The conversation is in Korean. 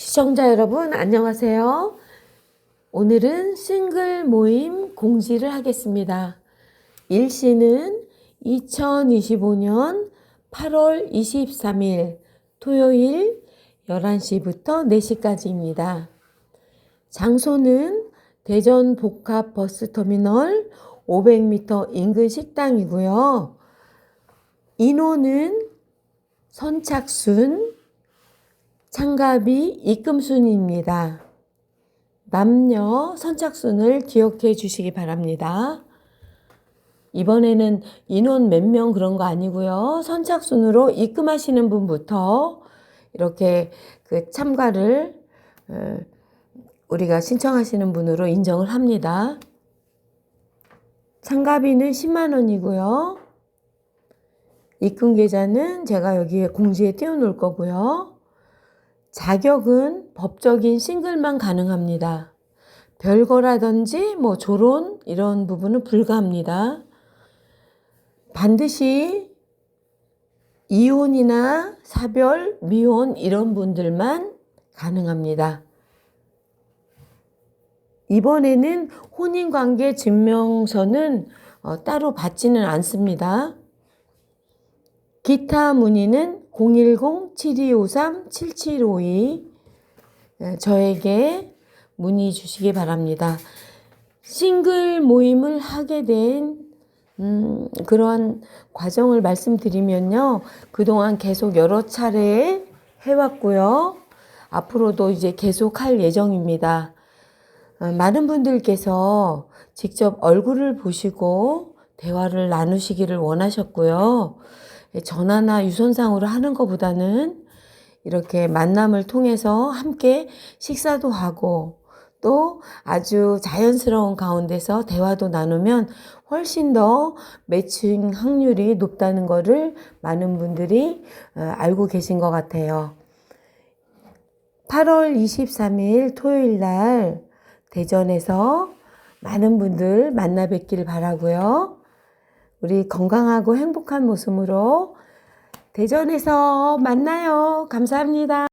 시청자 여러분, 안녕하세요. 오늘은 싱글 모임 공지를 하겠습니다. 일시는 2025년 8월 23일 토요일 11시부터 4시까지입니다. 장소는 대전 복합 버스터미널 500m 인근 식당이고요. 인원은 선착순, 참가비 입금순입니다. 남녀 선착순을 기억해 주시기 바랍니다. 이번에는 인원 몇 명 그런 거 아니고요. 선착순으로 입금하시는 분부터 이렇게 그 참가를 어, 우리가 신청하시는 분으로 인정을 합니다. 참가비는 10만 원이고요. 입금 계좌는 제가 여기에 공지에 띄워 놓을 거고요. 자격은 법적인 싱글만 가능합니다. 별거라든지 뭐 조론 이런 부분은 불가합니다. 반드시 이혼이나 사별, 미혼 이런 분들만 가능합니다. 이번에는 혼인관계 증명서는 어, 따로 받지는 않습니다. 기타 문의는 010-7253-7752 예, 저에게 문의 주시기 바랍니다. 싱글 모임을 하게 된 음, 그러한 과정을 말씀드리면요. 그동안 계속 여러 차례 해왔고요. 앞으로도 이제 계속 할 예정입니다. 어, 많은 분들께서 직접 얼굴을 보시고 대화를 나누시기를 원하셨고요. 전화나 유선상으로 하는 것보다는 이렇게 만남을 통해서 함께 식사도 하고 또 아주 자연스러운 가운데서 대화도 나누면 훨씬 더 매칭 확률이 높다는 것을 많은 분들이 어, 알고 계신 것 같아요. 8월 23일 토요일 날 대전에서 많은 분들 만나 뵙기를 바라고요. 우리 건강하고 행복한 모습으로 대전에서 만나요. 감사합니다.